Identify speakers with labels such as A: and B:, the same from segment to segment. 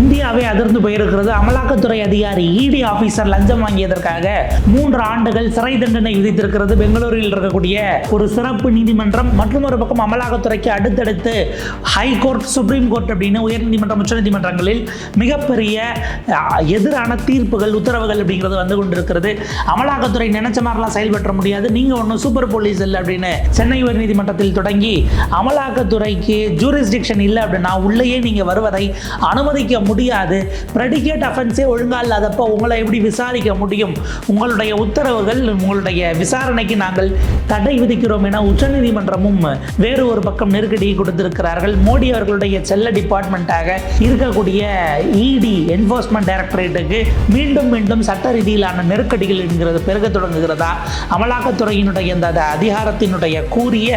A: இந்தியாவே அதிர்ந்து போயிருக்கிறது. அமலாக்கத்துறை அதிகாரி இடி ஆபீசர் லஞ்சம் வாங்கியதற்காக மூன்று ஆண்டுகள் சிறை தண்டனை விதித்திருக்கிறது. பெங்களூரில் இருக்கக்கூடிய ஒரு சிறப்பு நீதிமன்றம் மற்றும் ஒரு பக்கம் அமலாக்கத்துறைக்கு அடுத்தடுத்து ஹைகோர்ட் சுப்ரீம் கோர்ட் அப்படின்னு உயர்நீதிமன்றம் உச்சநீதிமன்றங்களில் மிகப்பெரிய எதிரான தீர்ப்புகள் உத்தரவுகள் அப்படிங்கிறது வந்து கொண்டிருக்கிறது. அமலாக்கத்துறை நினைச்ச மாதிரிலாம் செயல்பற்ற முடியாது. நீங்க ஒன்றும் சூப்பர் போலீஸ் இல்லை அப்படின்னு சென்னை உயர்நீதிமன்றத்தில் தொடங்கி அமலாக்கத்துறைக்கு ஜூரிஸ்டிக்ஷன் இல்லை அப்படின்னா உள்ளேயே நீங்க வருவதை அனுமதிக்க முடியாது. ப்ரெடிகேட் அஃபென்ஸே ஒழுங்கா இல்லாதப்போ உங்களை எப்படி விசாரிக்க முடியும்? உங்களுடைய உத்தரவுகள் உங்களுடைய விசாரணைக்கு நாங்கள் தடை விதிக்கிறோம் என உச்சநீதிமன்றமும் வேறு ஒரு பக்கம் நெருக்கடியை கொடுத்திருக்கிறார்கள். மோடி அவர்களுடைய செல்ல டிபார்ட்மெண்ட்டாக இருக்கக்கூடிய இடி என்ஃபோர்ஸ்மெண்ட் டைரக்டரேட்டுக்கு மீண்டும் மீண்டும் சட்ட ரீதியிலான நெருக்கடிகள் என்கிறது பெருக தொடங்குகிறதா? அமலாக்கத்துறையினுடைய அந்த அதிகாரத்தினுடைய கூறிய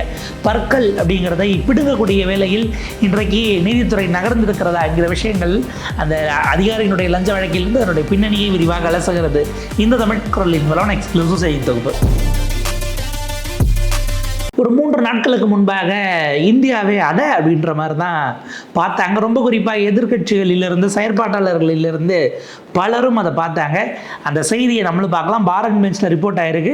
A: பற்கள் அப்படிங்கிறதை பிடுங்கக்கூடிய வேளையில் இன்றைக்கு நீதித்துறை நகர்ந்திருக்கிறதா என்கிற விஷயங்கள் அந்த அதிகாரியினுடைய லஞ்ச வழக்கிலிருந்து அதனுடைய பின்னணியை விரிவாக அலசுகிறது. இந்த தமிழ் குரலின் மூலம் எக்ஸ்க்ளூசிவ் செய்தி தொகுப்பு. ஒரு மூன்று நாட்களுக்கு முன்பாக இந்தியாவே அதை அப்படின்ற மாதிரி தான் பார்த்தாங்க. ரொம்ப குறிப்பாக எதிர்கட்சிகளிலிருந்து செயற்பாட்டாளர்களிலிருந்து பலரும் அதை பார்த்தாங்க. அந்த செய்தியை நம்மளும் பார்க்கலாம். பாரத் பெஞ்சில் ரிப்போர்ட் ஆயிருக்கு.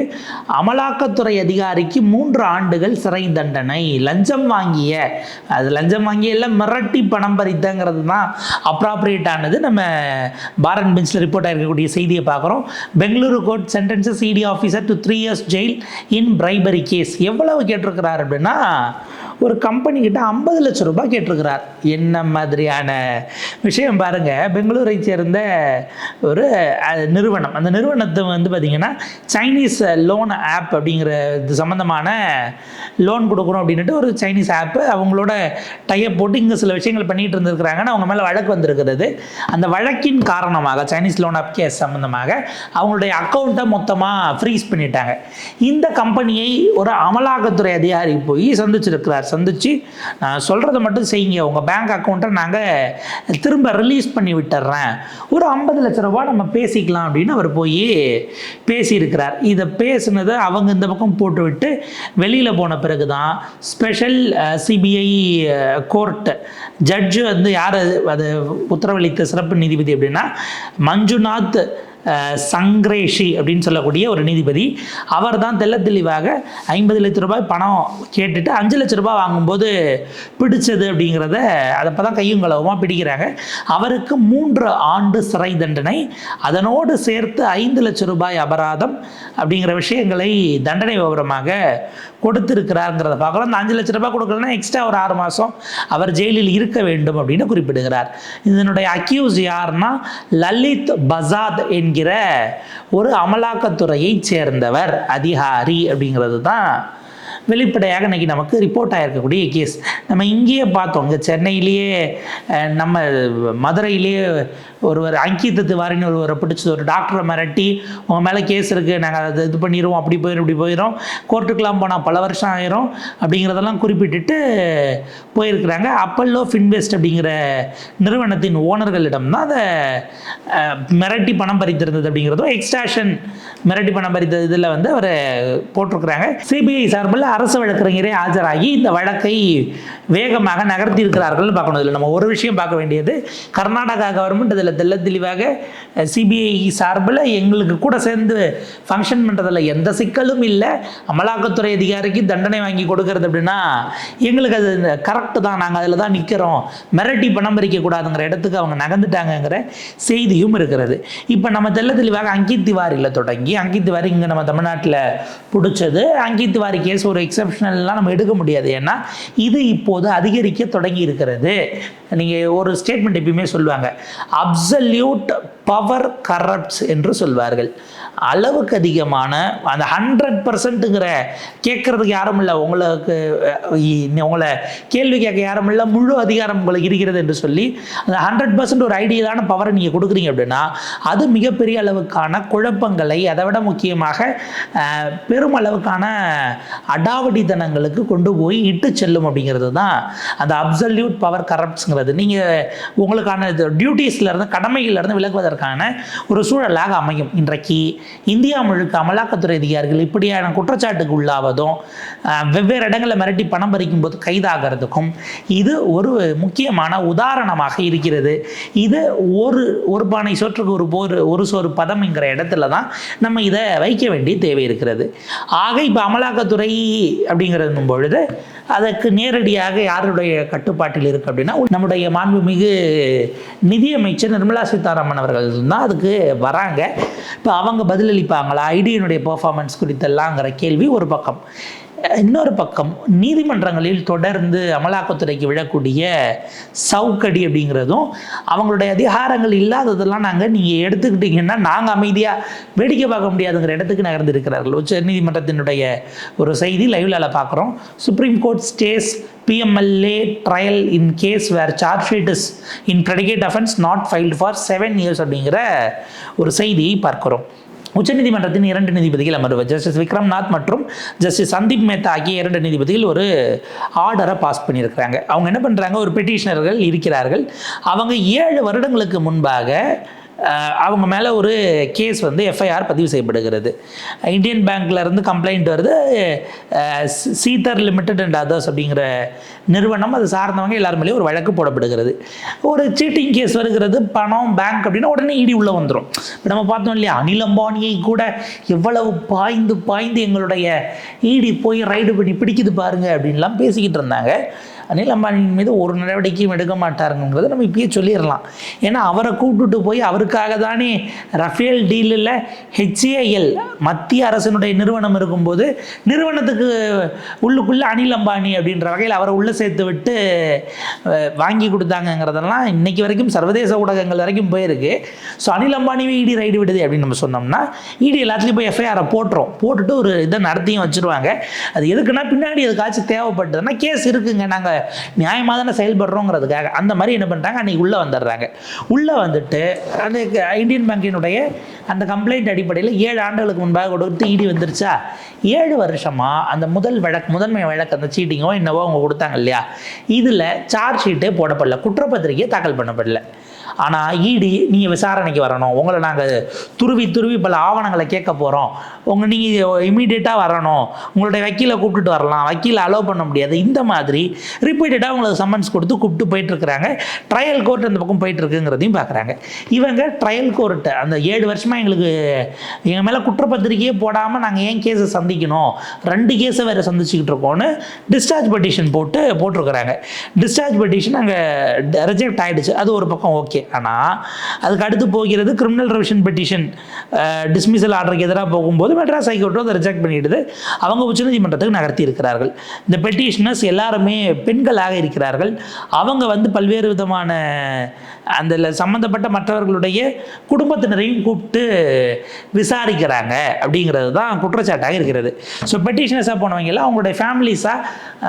A: அமலாக்கத்துறை அதிகாரிக்கு மூன்று ஆண்டுகள் சிறை தண்டனை. லஞ்சம் வாங்கிய அது லஞ்சம் வாங்கிய எல்லாம் மிரட்டி பணம் பறித்தங்கிறது தான் அப்ராப்ரியேட் ஆனது. நம்ம பாரத் பெஞ்சில் ரிப்போர்ட் ஆகிருக்கக்கூடிய செய்தியை பார்க்குறோம். Bengaluru court sentences ED officer to three years jail in bribery case எவ்வளவு கேட்டிருக்கிறார் அப்படின்னா ஒரு கம்பெனிக்கிட்ட ஐம்பது லட்சம் ரூபாய் கேட்டிருக்கிறார். என்ன மாதிரியான விஷயம் பாருங்கள் பெங்களூரை சேர்ந்த ஒரு நிறுவனம். அந்த நிறுவனத்தை வந்து பார்த்தீங்கன்னா சைனீஸ் லோன் ஆப் அப்படிங்கிற இது சம்மந்தமான லோன் கொடுக்குறோம் அப்படின்ட்டு ஒரு சைனீஸ் ஆப்பு அவங்களோட டைப் போட்டு இங்கே சில விஷயங்கள் பண்ணிட்டு இருந்திருக்கிறாங்கன்னு அவங்க மேலே வழக்கு வந்திருக்கிறது. அந்த வழக்கின் காரணமாக சைனீஸ் லோன் ஆப் கேஸ் சம்மந்தமாக அவங்களுடைய அக்கௌண்ட்டை மொத்தமாக ஃப்ரீஸ் பண்ணிட்டாங்க. இந்த கம்பெனியை ஒரு அமலாக்கத்துறை அதிகாரி போய் சந்திச்சிருக்கிறார் சந்திச்சு நான் சொல்கிறத மட்டும் செய்யுங்க. உங்கள் பேங்க் அக்கௌண்ட்டை நாங்கள் திரும்ப ரிலீஸ் பண்ணி விட்டுறேன். ஒரு ஐம்பது லட்ச ரூபா நம்ம பேசிக்கலாம் அப்படின்னு அவர் போய் பேசியிருக்கிறார். இதை பேசுனதை அவங்க இந்த பக்கம் போட்டுவிட்டு வெளியில் போன பிறகு தான் ஸ்பெஷல் சிபிஐ கோர்ட்டு ஜட்ஜு வந்து யார் அது உத்தரவளித்த சிறப்பு நீதிபதி அப்படின்னா மஞ்சுநாத் சங்ரேஷி அப்படின்னு சொல்லக்கூடிய ஒரு நீதிபதி. அவர் தான் தெல்ல தெளிவாக ஐம்பது லட்ச ரூபாய் பணம் கேட்டுட்டு அஞ்சு லட்ச ரூபாய் வாங்கும்போது பிடிச்சது அப்படிங்கிறத அதை தான் கையும் களவுமா பிடிக்கிறாங்க. அவருக்கு மூன்று ஆண்டு சிறை தண்டனை. அதனோடு சேர்த்து ஐந்து லட்ச ரூபாய் அபராதம் அப்படிங்கிற விஷயங்களை தண்டனை விவரமாக கொடுத்திருக்கிறாருங்கிறத பார்க்கலாம் அந்த அஞ்சு லட்ச ரூபாய் கொடுக்கலன்னா எக்ஸ்ட்ரா ஒரு ஆறு மாதம் அவர் ஜெயிலில் இருக்க வேண்டும் அப்படின்னு குறிப்பிடுகிறார். இதனுடைய அக்யூஸ் யாருன்னா லலித் பசாத் என்கிற ஒரு அமலாக்கத்துறையைச் சேர்ந்தவர் அதிகாரி அப்படிங்கிறது தான் வெளிப்படையாக இன்னைக்கு நமக்கு ரிப்போர்ட் ஆகிருக்கக்கூடிய கேஸ் நம்ம இங்கேயே பார்த்தோம். இங்கே சென்னையிலேயே நம்ம மதுரையிலேயே ஒருவர் அங்கித் திவாரின்னு ஒருவரை பிடிச்சது ஒரு டாக்டரை மிரட்டி உங்க மேலே கேஸ் இருக்குது நாங்கள் அதை இது பண்ணிடுவோம் அப்படி போயிடும் இப்படி போயிடும் கோர்ட்டுக்கெலாம் போனால் பல வருஷம் ஆயிரும் அப்படிங்கிறதெல்லாம் குறிப்பிட்டுட்டு போயிருக்கிறாங்க. அப்பல்லோ ஃபின்வெஸ்ட் அப்படிங்கிற நிறுவனத்தின் ஓனர்களிடம் தான் அதை மிரட்டி பணம் பறித்திருந்தது அப்படிங்கிறதும் எக்ஸ்ட்ராஷன் மிரட்டி பணம் பறித்தது இதில் வந்து அவர் போட்டிருக்கிறாங்க. சிபிஐ சார்பில் அரசு வழக்கறிஞரே ஆஜராகி இந்த வழக்கை வேகமாக நகர்த்தி இருக்கிறார்கள் பார்க்கணும். இதில் நம்ம ஒரு விஷயம் பார்க்க வேண்டியது கர்நாடகா கவர்மெண்ட் இதில் தெல்ல தெளிவாக சிபிஐ சார்பில் எங்களுக்கு கூட சேர்ந்து ஃபங்க்ஷன் பண்ணுறதில் எந்த சிக்கலும் இல்லை. அமலாக்கத்துறை அதிகாரிக்கு தண்டனை வாங்கி கொடுக்கறது அப்படின்னா எங்களுக்கு அது கரெக்டு தான். நாங்கள் அதில் தான் நிற்கிறோம் மிரட்டி பணம் பறிக்கக்கூடாதுங்கிற இடத்துக்கு அவங்க நகர்ந்துட்டாங்கங்கிற செய்தியும் இருக்கிறது. இப்போ நம்ம தெல்ல தெளிவாக அங்கித் திவாரியில் தொடங்கி அங்கித் திவாரி இங்கே நம்ம தமிழ்நாட்டில் பிடிச்சது. அங்கித் திவாரி கேஸ் ஒரு எக்ஸப்ஷனல்லாம் நம்ம எடுக்க முடியாது. ஏன்னா இது இப்போது அதிகரிக்க தொடங்கி இருக்கிறது. நீங்கள் ஒரு ஸ்டேட்மெண்ட் எப்பயுமே சொல்லுவாங்க. அப்சல்யூட் பவர் கரப்ட்ஸ் என்று சொல்வார்கள். அளவுக்கு அதிகமான அந்த ஹண்ட்ரட் பர்சன்ட்டுங்கிற கேட்குறதுக்கு யாரும் இல்லை. உங்களுக்கு உங்களை கேள்வி கேட்க யாரும் இல்லை. முழு அதிகாரம் உங்களுக்கு இருக்கிறது என்று சொல்லி அந்த ஹண்ட்ரட் பர்சன்ட் ஒரு ஐடியலான பவரை நீங்கள் கொடுக்குறீங்க அப்படின்னா அது மிகப்பெரிய அளவுக்கான குழப்பங்களை அதை விட முக்கியமாக பெரும் அளவுக்கான அடாவடித்தனங்களுக்கு கொண்டு போய் இட்டு செல்லும் அப்படிங்கிறது தான் அந்த அப்சல்யூட் பவர் கரப்ட்ஸுங்கிறது நீங்கள் உங்களுக்கான டியூட்டிஸ்லேருந்து கடமைகள்லேருந்து விலகுவதற்கு விசாரிப்பதற்கான ஒரு சூழலாக அமையும். இன்றைக்கு இந்தியா முழுக்க அமலாக்கத்துறை அதிகாரிகள் இப்படியான குற்றச்சாட்டுக்கு உள்ளாவதும் வெவ்வேறு இடங்களில் மிரட்டி பணம் பறிக்கும் போது கைதாகிறதுக்கும் இது ஒரு முக்கியமான உதாரணமாக இருக்கிறது. இது ஒரு ஒரு பானை சோற்றுக்கு ஒரு போர் ஒரு சோறு பதம்ங்கிற இடத்துல தான் நம்ம இதை வைக்க வேண்டிய தேவை இருக்கிறது. ஆக இப்போ அமலாக்கத்துறை அப்படிங்கிறது பொழுது அதற்கு நேரடியாக யாருடைய கட்டுப்பாட்டில் இருக்குது அப்படின்னா நம்முடைய மாண்புமிகு நிதியமைச்சர் நிர்மலா சீதாராமன் அவர்கள் தான் அதுக்கு வராங்க. இப்போ அவங்க பதிலளிப்பாங்களா? ஐடியினுடைய பர்ஃபார்மன்ஸ் குறித்தெல்லாங்கிற கேள்வி ஒரு பக்கம். இன்னொரு பக்கம் நீதிமன்றங்களில் தொடர்ந்து அமலாக்கத்துறைக்கு விழக்கூடிய சவுக்கடி அப்படிங்கிறதும் அவங்களுடைய அதிகாரங்கள் இல்லாததெல்லாம் நாங்கள் நீங்கள் எடுத்துக்கிட்டீங்கன்னா நாங்கள் அமைதியாக வேடிக்கை பார்க்க முடியாதுங்கிற இடத்துக்கு நகர்ந்திருக்கிறார்கள். உச்ச நீதிமன்றத்தினுடைய ஒரு செய்தி லைவ்ல பார்க்குறோம் supreme court stays PMLA trial in case where charge sheet is in predicate offence not filed for seven years அப்படிங்கிற ஒரு செய்தியை பார்க்குறோம். உச்சநீதிமன்றத்தின் இரண்டு நீதிபதிகள் அமர்வு. ஜஸ்டிஸ் விக்ரம்நாத் மற்றும் ஜஸ்டிஸ் சந்தீப் மேத்தா ஆகிய இரண்டு நீதிபதிகள் ஒரு ஆர்டரை பாஸ் பண்ணியிருக்கிறாங்க. அவங்க என்ன பண்ணுறாங்க ஒரு பெட்டிஷனர்கள் இருக்கிறார்கள். அவங்க ஏழு வருடங்களுக்கு முன்பாக அவங்க மேலே ஒரு கேஸ் வந்து எஃப்ஐஆர் பதிவு செய்யப்படுகிறது. இந்தியன் பேங்க்லேருந்து கம்ப்ளைண்ட் வருது. சீதர் லிமிடெட் அண்ட் அதர்ஸ் அப்படிங்கிற நிறுவனம் அது சார்ந்தவங்க எல்லார் மேலேயும் ஒரு வழக்கு போடப்படுகிறது. ஒரு சீட்டிங் கேஸ் வருகிறது. பணம் பேங்க் அப்படின்னா உடனே இடி உள்ளே வந்துடும் இப்போ நம்ம பார்த்தோம் இல்லையா அனில் அம்பானியை கூட எவ்வளவு பாய்ந்து பாய்ந்து எங்களுடைய ஈடி போய் ரைடு பண்ணி பிடிக்குது பாருங்க அப்படின்லாம் பேசிக்கிட்டு இருந்தாங்க. அனில் அம்பானியின் மீது ஒரு நடவடிக்கையும் எடுக்க மாட்டாருங்கிறத நம்ம இப்பயே சொல்லிடலாம். ஏன்னா அவரை கூப்பிட்டுட்டு போய் அவருக்காக தானே ரஃபேல் டீலில் ஹெச்ஏஎல் மத்திய அரசினுடைய நிறுவனம் இருக்கும்போது நிறுவனத்துக்கு உள்ளுக்குள்ளே அனில் அம்பானி அப்படின்ற வகையில் அவரை உள்ளே சேர்த்து விட்டு வாங்கி கொடுத்தாங்கங்கிறதெல்லாம் இன்றைக்கி வரைக்கும் சர்வதேச ஊடகங்கள் வரைக்கும் போயிருக்கு. ஸோ அனில் அம்பானிவே இடி ரைடு விடுது அப்படின்னு நம்ம சொன்னோம்னா இடி எல்லாத்துலேயும் போய் எஃப்ஐஆரை போட்டுரும். போட்டுட்டு ஒரு இதை நடத்தியும் வச்சுருவாங்க. அது எதுக்குன்னா பின்னாடி எதுக்காச்சும் தேவைப்பட்டதுன்னா கேஸ் இருக்குங்க. நாங்கள் நியாயமாக தானே செயல்படுறோங்கிறதுக்காக. அந்த மாதிரி என்ன பண்ணுறாங்க அன்றைக்கி உள்ளே வந்துடுறாங்க. உள்ளே வந்துட்டு அந்த இந்தியன் பேங்கினுடைய அந்த கம்ப்ளைண்ட் அடிப்படையில் ஏழு ஆண்டுகளுக்கு முன்பாக கொடுத்து இடி வந்துருச்சா? ஏழு வருஷமாக அந்த முதல் வழக்கு முதன்மை வழக்கு அந்த சீட்டிங்கோ என்னவோ அவங்க கொடுத்தாங்க இல்லையா? இதில் சார்ஜ் ஷீட்டே போடப்படல குற்றப்பத்திரிகையை தாக்கல் பண்ணப்படல. ஆனால் இடி நீங்கள் விசாரணைக்கு வரணும். உங்களை நாங்கள் துருவி துருவி பல ஆவணங்களை கேட்க போகிறோம் உங்கள் நீங்கள் இமீடியட்டாக வரணும். உங்களுடைய வக்கீலை கூப்பிட்டுட்டு வரலாம். வக்கீலை அலோவ் பண்ண முடியாது. இந்த மாதிரி ரிப்பீட்டடாக உங்களுக்கு சம்மன்ஸ் கொடுத்து கூப்பிட்டு போயிட்டுருக்குறாங்க. ட்ரையல் கோர்ட் அந்த பக்கம் போயிட்டுருக்குங்கிறதையும் பார்க்குறாங்க இவங்க ட்ரையல் கோர்ட்டு அந்த ஏழு வருஷமாக எங்களுக்கு எங்கள் மேலே குற்றப்பத்திரிக்கையே போடாமல் நாங்கள் ஏன் கேஸை சந்திக்கணும்? ரெண்டு கேஸை வேறு சந்திச்சுக்கிட்டு இருக்கோன்னு டிஸ்சார்ஜ் பெட்டிஷன் போட்டு போட்டிருக்கிறாங்க. டிஸ்சார்ஜ் பெட்டிஷன் அங்கே ரிஜெக்ட் ஆகிடுச்சு அது ஒரு பக்கம் ஓகே ஆனால் அதுக்கு அடுத்து போகிறது கிரிமினல் ரெவிஷன் பெட்டிஷன் டிஸ்மிசல் ஆர்டருக்கு எதிராக போகும்போது மெட்ராஸ் ஹைகோர்ட்டும் அதை ரிஜெக்ட் பண்ணிவிடுது அவங்க உச்சநீதிமன்றத்துக்கு நகர்த்தி இருக்கிறார்கள். இந்த பெட்டிஷனர்ஸ் எல்லாருமே பெண்களாக இருக்கிறார்கள். அவங்க வந்து பல்வேறு விதமான அந்த சம்மந்தப்பட்ட மற்றவர்களுடைய குடும்பத்தினரையும் கூப்பிட்டு விசாரிக்கிறாங்க அப்படிங்கிறது தான் குற்றச்சாட்டாக இருக்கிறது. ஸோ பெட்டிஷனர்ஸாக போனவங்க எல்லாம் அவங்களுடைய ஃபேமிலிஸாக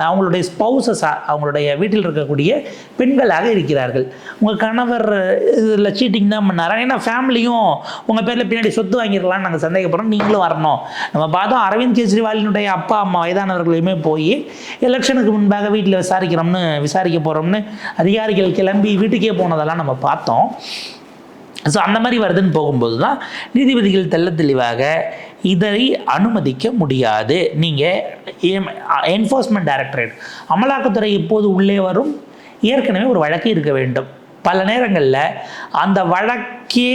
A: அவங்களுடைய ஸ்பௌசஸாக அவங்களுடைய வீட்டில் இருக்கக்கூடிய பெண்களாக இருக்கிறார்கள். உங்கள் கணவர் இதில் சீட்டிங் தான் பண்ணாரா. ஏன்னா ஃபேமிலியும் உங்கள் பேரில் பின்னாடி சொத்து வாங்கிடலாம்னு நாங்கள் சந்தேகப்படுறோம். நீங்களும் வரணும். நம்ம பார்த்தோம் அரவிந்த் கெஜ்ரிவாலினுடைய அப்பா அம்மா வயதானவர்களையுமே போய் எலெக்ஷனுக்கு முன்பாக வீட்டில் விசாரிக்கிறோம்னு விசாரிக்க போகிறோம்னு அதிகாரிகள் கிளம்பி வீட்டுக்கே போனதெல்லாம் நம்ம பார்த்தோம். ஸோ அந்த மாதிரி வருதுன்னு போகும்போது தான் நீதிபதிகள் தெள்ள தெளிவாக இதை அனுமதிக்க முடியாது. நீங்கள் என்ஃபோர்ஸ்மெண்ட் டைரக்டரேட் அமலாக்கத்துறை இப்போது உள்ளே வரும். ஏற்கனவே ஒரு வழக்கு இருக்க வேண்டும். பல நேரங்களில் அந்த வழக்கே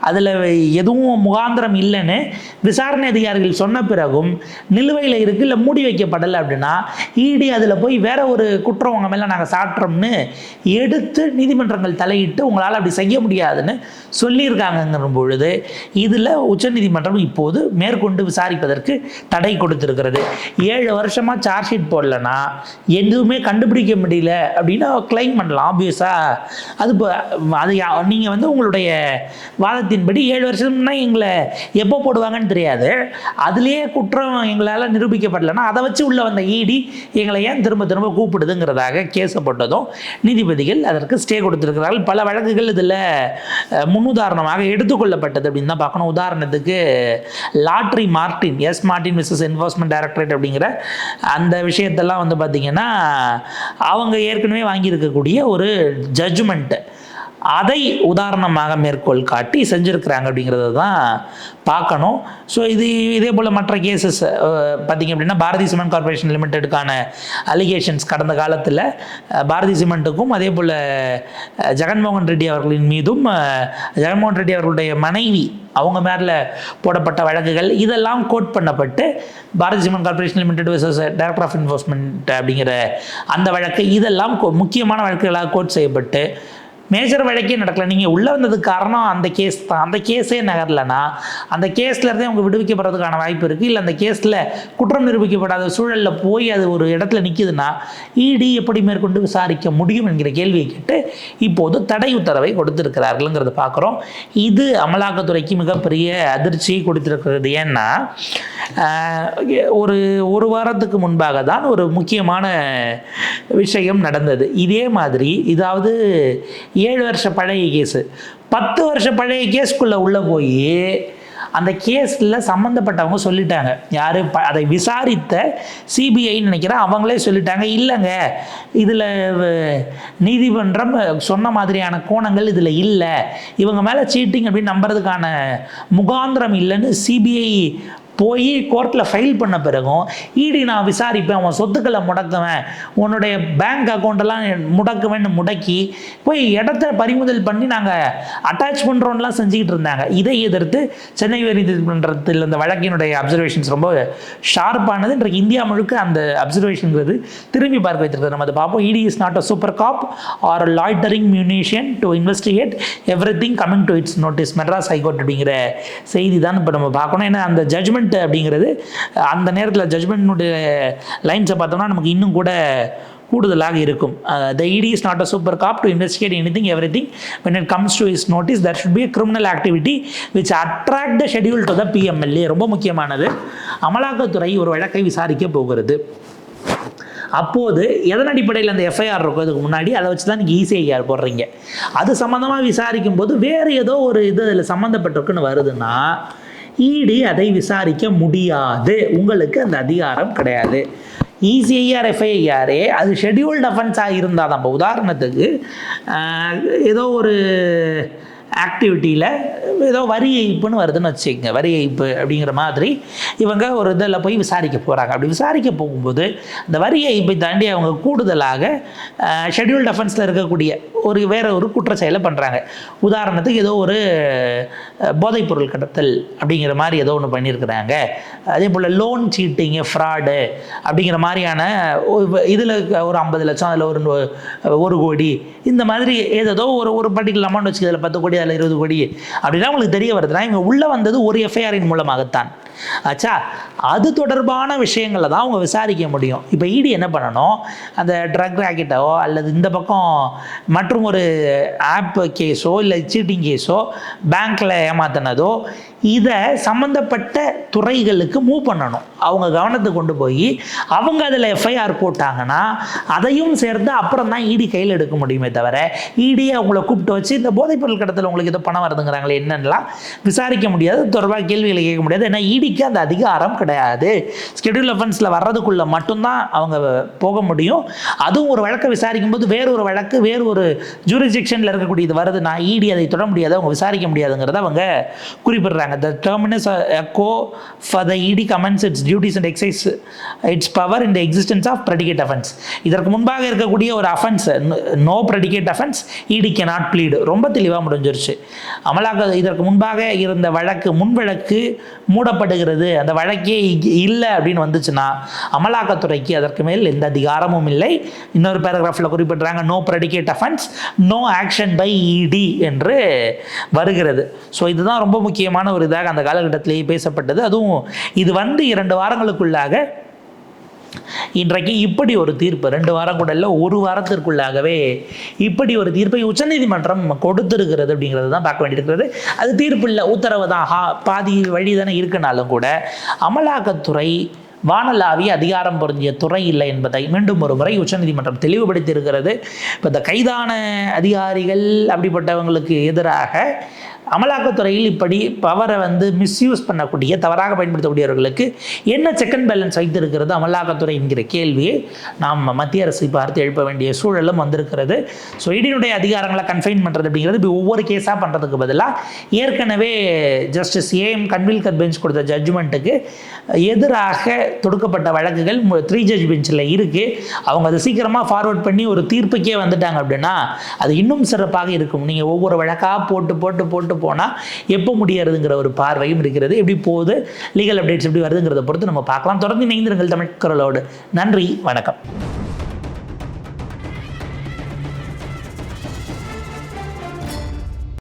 A: அதில் எதுவும் முகாந்திரம் இல்லைன்னு விசாரணை அதிகாரிகள் சொன்ன பிறகும் நிலுவையில் இருக்கு இல்லை மூடி வைக்கப்படலை அப்படின்னா இடி அதில் போய் வேற ஒரு குற்றம் மேலே நாங்கள் சாட்டுறோம்னு எடுத்து நீதிமன்றங்கள் தலையிட்டு உங்களால் அப்படி செய்ய முடியாதுன்னு சொல்லியிருக்காங்கங்கிற பொழுது இதில் உச்சநீதிமன்றம் இப்போது மேற்கொண்டு விசாரிப்பதற்கு தடை கொடுத்துருக்கிறது. ஏழு வருஷமாக சார்ஜ் ஷீட் போடலன்னா எதுவுமே கண்டுபிடிக்க முடியல அப்படின்னா கிளைம் பண்ணலாம் ஆப்வியஸாக அது இப்போ அது நீங்கள் வந்து உங்களுடைய வாதத்தின்படி ஏழு வருஷம்னா எங்களை எப்போ போடுவாங்கன்னு தெரியாது. அதுலேயே குற்றம் எங்களால் நிரூபிக்கப்படலைன்னா அதை வச்சு உள்ளே வந்த இடி எங்களை ஏன் திரும்ப திரும்ப கூப்பிடுதுங்கிறதாக கேஸை போட்டதும் நீதிபதிகள் அதற்கு ஸ்டே கொடுத்துருக்கிறார்கள். பல வழக்குகள் இதில் முன்னுதாரணமாக எடுத்துக்கொள்ளப்பட்டது அப்படின்னு தான் பார்க்கணும். உதாரணத்துக்கு lottery Martin S Martin Mrs enforcement directorate அப்படிங்கிற அந்த விஷயத்தெல்லாம் வந்து பார்த்திங்கன்னா அவங்க ஏற்கனவே வாங்கியிருக்கக்கூடிய ஒரு ஜட்ஜ்மெண்ட்டு அதை உதாரணமாக மேற்கோள் காட்டி செஞ்சுருக்கிறாங்க அப்படிங்கிறத தான் பார்க்கணும். ஸோ இது இதே போல் மற்ற கேசஸ் பார்த்திங்க அப்படின்னா பாரதி சிமெண்ட் கார்பரேஷன் லிமிடெடுக்கான அலிகேஷன்ஸ் கடந்த காலத்தில் பாரதி சிமெண்ட்டுக்கும் அதே போல் ஜெகன்மோகன் ரெட்டி அவர்களின் மீதும் ஜெகன்மோகன் ரெட்டி அவர்களுடைய மனைவி அவங்க மேலே போடப்பட்ட வழக்குகள் இதெல்லாம் quote Pannapattu Bharathi cement corporation limited versus director of enforcement அப்படிங்கிற அந்த வழக்கு இதெல்லாம் முக்கியமான வழக்குகளாக கோட் செய்யப்பட்டு மேஜர் வழக்கே நடக்கல. நீங்கள் உள்ளே வந்ததுக்கு காரணம் அந்த கேஸ் தான். அந்த கேஸே நகரலைன்னா அந்த கேஸில் இருந்தே அவங்க விடுவிக்கப்படுறதுக்கான வாய்ப்பு இருக்குது இல்லை அந்த கேஸில் குற்றம் நிரூபிக்கப்படாத சூழலில் போய் அது ஒரு இடத்துல நிற்கிதுன்னா இடி எப்படி மேற்கொண்டு விசாரிக்க முடியும் என்கிற கேள்வியை கேட்டு இப்போது தடை உத்தரவை கொடுத்திருக்கிறார்கள்ங்கிறத பார்க்குறோம். இது அமலாக்கத்துறைக்கு மிகப்பெரிய அதிர்ச்சியை கொடுத்திருக்கிறது. ஏன்னா ஒரு ஒரு வாரத்துக்கு முன்பாக தான் ஒரு முக்கியமான விஷயம் நடந்தது. இதே மாதிரி இதாவது ஏழு வருஷ பழைய கேஸு. பத்து வருஷ பழைய கேஸ்க்குள்ளே உள்ளே போய் அந்த கேஸில் சம்மந்தப்பட்டவங்க சொல்லிட்டாங்க. யார்? ப அதை விசாரித்த சிபிஐன்னு நினைக்கிறேன் அவங்களே சொல்லிட்டாங்க. இல்லைங்க இதில் நீதிமன்றம் சொன்ன மாதிரியான கோணங்கள் இதில் இல்லை. இவங்க மேலே சீட்டிங் அப்படின்னு நம்புறதுக்கான முகாந்திரம் இல்லைன்னு சிபிஐ போய் கோர்ட்டில் ஃபைல் பண்ண பிறகும் இடி நான் விசாரிப்பேன் உன் சொத்துக்களை முடக்குவேன் உன்னுடைய பேங்க் அக்கௌண்ட்டெல்லாம் முடக்குவேன்னு முடக்கி போய் இடத்த பறிமுதல் பண்ணி நாங்கள் அட்டாச் பண்ணுறோம்லாம் செஞ்சுக்கிட்டு இருந்தாங்க. இதை எதிர்த்து சென்னை உயர்நீதிமன்றத்தில் இந்த வழக்கினுடைய அப்சர்வேஷன்ஸ் ரொம்ப ஷார்ப்பானது இன்றைக்கு இந்தியா முழுக்க அந்த அப்சர்வேஷன்கிறது திரும்பி பார்க்க வைத்திருக்கிறது. நம்ம அதை பார்ப்போம். ED is not a super cop or loitering munition to investigate every thing coming to its notice Madras high court அப்படிங்கிற செய்தி தான் இப்போ நம்ம பார்க்கணும். ஏன்னா அந்த ஜட்ஜ்மெண்ட் அப்படிங்கிறது அந்த நேரத்தில் ஜட்ஜ்மெண்ட்னுடைய லைன்ஸை பார்த்தோம்னா நமக்கு இன்னும் கூட கூடுதலாக இருக்கும். The ED is not a super cop to investigate any thing every thing when it comes to is notice there should be a criminal activity which attract the schedule to the PMLA ரொம்ப முக்கியமானது. அமலாக்கத்துறை ஒரு வழக்கை விசாரிக்க போகிறது. அப்போது எதன் அடிப்படையில் அந்த எஃப்ஐஆர் இருக்கும் அதுக்கு முன்னாடி அதை வச்சு தான் நீங்கள் இசிஐஆர் போடுறீங்க. அது சம்மந்தமாக விசாரிக்கும் போது வேறு ஏதோ ஒரு இது அதில் சம்மந்தப்பட்டிருக்குன்னு வருதுன்னா இடி அதை விசாரிக்க முடியாது. உங்களுக்கு அந்த அதிகாரம் கிடையாது. இசிஐஆர் எஃப்ஐஆரே அது ஷெட்யூல்டு அஃபென்ஸாக இருந்தால் தான் இப்போ உதாரணத்துக்கு ஏதோ ஒரு ஆக்டிவிட்டியில் ஏதோ வரி ஏய்ப்புன்னு வருதுன்னு வச்சுக்கோங்க. வரி ஏய்ப்பு அப்படிங்கிற மாதிரி இவங்க ஒரு இதில் போய் விசாரிக்க போகிறாங்க அப்படி விசாரிக்க போகும்போது இந்த வரி ஏய்ப்பை தாண்டி அவங்க கூடுதலாக ஷெட்யூல்டு அஃபென்ஸில் இருக்கக்கூடிய ஒரு வேற ஒரு குற்ற செயலை பண்ணுறாங்க உதாரணத்துக்கு ஏதோ ஒரு போதைப்பொருள் கடத்தல் அப்படிங்கிற மாதிரி ஏதோ ஒன்று பண்ணியிருக்கிறாங்க. அதே போல் லோன் சீட்டிங்கு ஃப்ராடு அப்படிங்கிற மாதிரியான இதில் ஒரு ஐம்பது லட்சம் அதில் ஒரு ஒரு கோடி இந்த மாதிரி ஏதோ ஒரு ஒரு பர்டிகுலர் அமௌண்ட் வச்சுக்க இதில் பத்து கோடி அதில் இருபது கோடி. அப்படின்னா உங்களுக்கு தெரிய வருதுன்னா இவங்க உள்ளே வந்தது ஒரு எஃப்ஐஆரின் மூலமாகத்தான். ஆச்சா அது தொடர்பான விஷயங்களை தான் அவங்க விசாரிக்க முடியும். இப்போ இடி என்ன பண்ணணும்? அந்த ட்ரக் ராக்கெட்டோ அல்லது இந்த பக்கம் மற்றும் ஒரு ஆப் கேஸோ இல்லை சீட்டிங் கேஸோ பேங்க்கில் ஏமாத்தினதோ இதை சம்மந்தப்பட்ட துறைகளுக்கு மூவ் பண்ணணும். அவங்க கவனத்துக்கு கொண்டு போய் அவங்க அதில் எஃப்ஐஆர் போட்டாங்கன்னா அதையும் சேர்த்து அப்புறம் தான் இடி கையில் எடுக்க முடியுமே தவிர இடியை அவங்கள கூப்பிட்டு வச்சு இந்த போதைப்பொருள் கடத்தில் உங்களுக்கு ஏதோ பணம் வருதுங்கிறாங்களே என்னென்னலாம் விசாரிக்க முடியாது. தொடர்பாக கேள்விகளை கேட்க முடியாது. ஏன்னா இடிக்கு அந்த அதிகாரம் கிடையாது. ஸ்கெடியூல் அஃபென்ஸில் வர்றதுக்குள்ளே மட்டும்தான் அவங்க போக முடியும். அதுவும் ஒரு வழக்கை விசாரிக்கும் போது வேறு ஒரு வழக்கு வேறு ஒரு ஜூரிஸ்டிக்ஷனில் இருக்கக்கூடியது வருது நான் இடி அதை தொட முடியாது. அவங்க விசாரிக்க முடியாதுங்கிறத அவங்க குறிப்பிடுறாங்க. The terminus a quo for the ED commence its duties and exercise its power in the existence of predicate offence இதற்கு முன்பாக இருக்கக்கூடிய ஒரு offence no predicate offence ED cannot plead ரொம்ப தெளிவாக முடிஞ்சிருச்சு. அமலாக்க இதற்கு முன்பாக இருந்த வழக்கு முன் வழக்கு மூடப்படுகிறது. அந்த வழக்கே இல்லை அப்படின்னு வந்துச்சுன்னா அமலாக்கத்துறைக்கு அதற்கு மேல் எந்த அதிகாரமும் இல்லை. இன்னொரு பேராகிராஃபில் குறிப்பிட்றாங்க no predicate offence no action by ED என்று வருகிறது. ஸோ இதுதான் ரொம்ப முக்கியமான ஒரு இதாக அந்த காலகட்டத்திலேயே பேசப்பட்டது. அதுவும் இது வந்து இரண்டு வாரங்களுக்குள்ளாக இன்றைக்கு இப்படி ஒரு தீர்ப்பு ரெண்டு வாரம் கூட இல்லை ஒரு வாரத்திற்குள்ளாகவே இப்படி ஒரு தீர்ப்பை உச்சநீதிமன்றம் கொடுத்திருக்கிறது அப்படிங்கிறது தான் பார்க்க வேண்டியிருக்கிறது. அது தீர்ப்பு இல்லை உத்தரவு தான். ஹா பாதி வழி தானே இருக்குனாலும் கூட அமலாக்கத்துறை வானலாவிய அதிகாரம் பொருந்திய துறை இல்லை என்பதை மீண்டும் ஒரு முறை உச்சநீதிமன்றம் தெளிவுபடுத்தி இருக்கிறது இப்போ இந்த கைதான அதிகாரிகள் அப்படிப்பட்டவங்களுக்கு எதிராக அமலாக்கத்துறையில் இப்படி பவரை வந்து மிஸ்யூஸ் பண்ணக்கூடிய தவறாக பயன்படுத்தக்கூடியவர்களுக்கு என்ன செக் அண்ட் பேலன்ஸ் வைத்திருக்கிறது அமலாக்கத்துறை என்கிற கேள்வியை நாம் மத்திய அரசை பார்த்து எழுப்ப வேண்டிய சூழலும் வந்திருக்கிறது. ஸோ இடியினுடைய அதிகாரங்களை கன்ஃபைன் பண்ணுறது அப்படிங்கிறது இப்போ ஒவ்வொரு கேஸாக பண்ணுறதுக்கு பதிலாக ஏற்கனவே ஜஸ்டிஸ் ஏஎம் கன்வில்கர் பெஞ்ச் கொடுத்த ஜட்ஜ்மெண்ட்டுக்கு எதிராக தொடுக்கப்பட்ட வழக்குகள் த்ரீ ஜட்ஜ் பெஞ்சில் இருக்குது அவங்க அதை சீக்கிரமாக ஃபார்வர்ட் பண்ணி ஒரு தீர்ப்புக்கே வந்துட்டாங்க அப்படின்னா அது இன்னும் சிறப்பாக இருக்கும். நீங்கள் ஒவ்வொரு வழக்காக போட்டு போட்டு போட்டு போனால் எப்போ முடியறதுங்கிற ஒரு பார்வையும் இருக்கிறது. எப்படி போகுது லீகல் அப்டேட்ஸ் எப்படி வருதுங்கிறத பொறுத்து நம்ம பார்க்கலாம். தொடர்ந்து இணைந்திருங்கள் தமிழ் குரலோடு. நன்றி வணக்கம்.